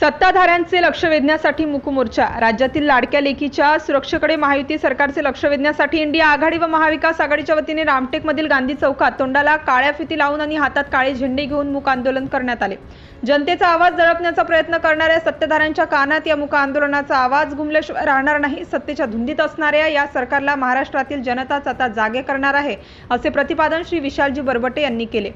सत्ताधाऱ्यांचे लक्ष वेधण्यासाठी मुकमोर्चा राज्यातील लाडक्या लेखीच्या सुरक्षेकडे महायुती सरकारचे लक्ष वेधण्यासाठी इंडिया आघाडी व महाविकास आघाडीच्या वतीने रामटेकमधील गांधी चौकात तोंडाला काळ्या फिती लावून आणि हातात काळे झेंडे घेऊन मूक आंदोलन करण्यात आले. जनतेचा आवाज दळपण्याचा प्रयत्न करणाऱ्या सत्ताधाऱ्यांच्या कानात या मूक आंदोलनाचा आवाज गुमल्याशिवाय राहणार नाही. सत्तेच्या धुंदीत असणाऱ्या या सरकारला महाराष्ट्रातील जनताच आता जागे करणार आहे असे प्रतिपादन श्री विशालजी बरबटे यांनी केले.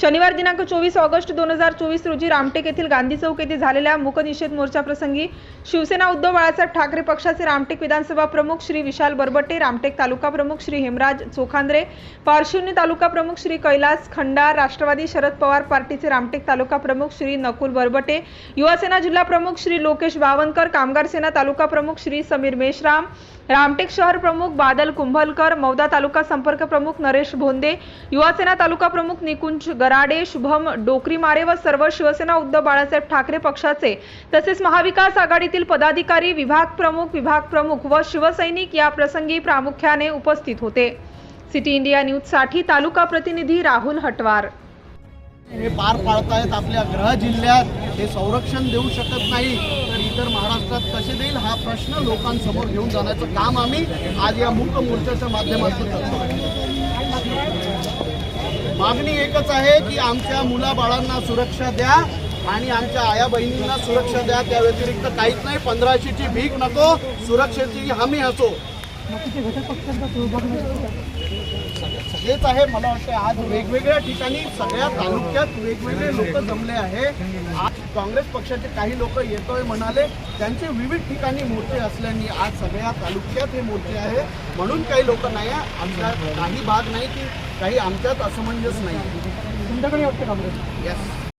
शनिवार दिनांक चोवीस ऑगस्ट दोन हजार चोवीस रोजी रामटेक येथील गांधी चौक येथे झालेल्या मुकनिषेध मोर्चाप्रसंगी मोर्चा प्रसंगी शिवसेना उद्धव बाळासाहेब ठाकरे पक्षाचे रामटेक विधानसभा प्रमुख श्री विशाल बरबटे रामटेक तालुका प्रमुख श्री हेमराज चोखांद्रे पारशिवनी तालुका प्रमुख श्री कैलास खंडार राष्ट्रवादी शरद पवार पार्टीचे रामटेक तालुका प्रमुख श्री नकुल बरबटे युवासेना जिल्हा प्रमुख श्री लोकेश बावनकर कामगार सेना तालुका प्रमुख श्री समीर मेश्राम रामटेक शहर प्रमुख बादल कुंभलकर मौदा तालुका संपर्क प्रमुख नरेश भोंदे युवासेना तालुका प्रमुख निकुंज गराडे शुभम डोकरीमारे व सर्व शिवसेना उद्धव बाळासाहेब ठाकरे पक्षाचे तसेच महाविकास आघाडीतील पदाधिकारी विभाग प्रमुख विभाग प्रमुख व शिवसैनिक या प्रसंगी प्रामुख्याने उपस्थित होते. सिटी इंडिया न्यूजसाठी तालुका प्रतिनिधी राहुल हटवार. हे पार पाडतायत आपल्या ग्रह जिल्ह्यात हे संरक्षण देऊ शकत नाही तर इतर महाराष्ट्रात कसे देईल हा प्रश्न लोकांसमोर घेऊन जाण्याचं काम आम्ही आज या मूक मोर्चाच्या माध्यमातून करतो. मागणी एकच आहे की आमच्या मुलाबाळांना सुरक्षा द्या आणि आमच्या आया बहिणींना सुरक्षा द्या. त्या व्यतिरिक्त काहीच नाही पंधराशेची भीक नको सुरक्षेची हमी असो. हेच आहे मला वाटतं आज वेगवेगळ्या ठिकाणी सगळ्या तालुक्यात वेगवेगळे लोक जमले आहे. आज काँग्रेस पक्षाचे काही लोक येतोय म्हणाले त्यांचे विविध ठिकाणी मोर्चे असल्याने आज सगळ्या तालुक्यात हे मोर्चे आहे. म्हणून काही लोक नाही आहे. आमच्या काही भाग नाही की काही आमच्यात असमंजस नाही. तुमच्याकडे वाटतं काँग्रेस? येस